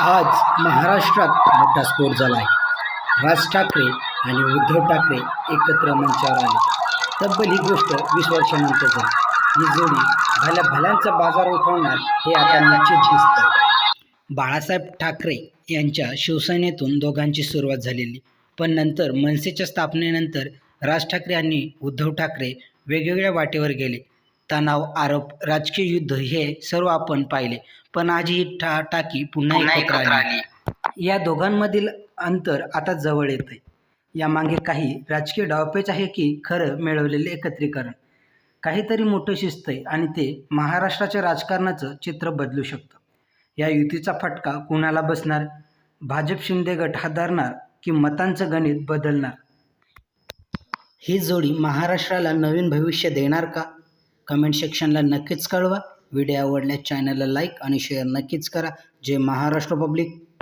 आज महाराष्ट्रात मोठा स्फोट झाला आहे. राज ठाकरे आणि उद्धव ठाकरे एकत्र मंचावर आले. तब्बल ही गोष्ट वीस वर्षानंतर झाली. ही जोडी भल्या भल्यांचा बाजार उठवणार हे आता निश्चित दिसतं बाळासाहेब ठाकरे यांच्या शिवसेनेतून दोघांची सुरुवात झालेली. पण नंतर मनसेच्या स्थापनेनंतर राज ठाकरे आणि उद्धव ठाकरे वेगवेगळ्या वाटेवर गेले. तणाव आरोप राजकीय युद्ध हे सर्व आपण पाहिले. पण आज ही टाकी पुन्हा एकत्र आली. या दोघांमधील अंतर आता जवळ येत आहे यामागे काही राजकीय डावपेच आहे की खरं मिळवलेले एकत्रीकरण. काहीतरी मोठं शिस्त आहे आणि ते महाराष्ट्राच्या राजकारणाचं चित्र बदलू शकतं. या युतीचा फटका कुणाला बसणार? भाजप शिंदे गट हादरणार की मतांचं गणित बदलणार? ही जोडी महाराष्ट्राला नवीन भविष्य देणार का? कमेंट सेक्शनला नक्कीच कळवा. व्हिडिओ आवडल्यास चॅनलला लाईक आणि शेअर नक्कीच करा. जय महाराष्ट्र पब्लिक.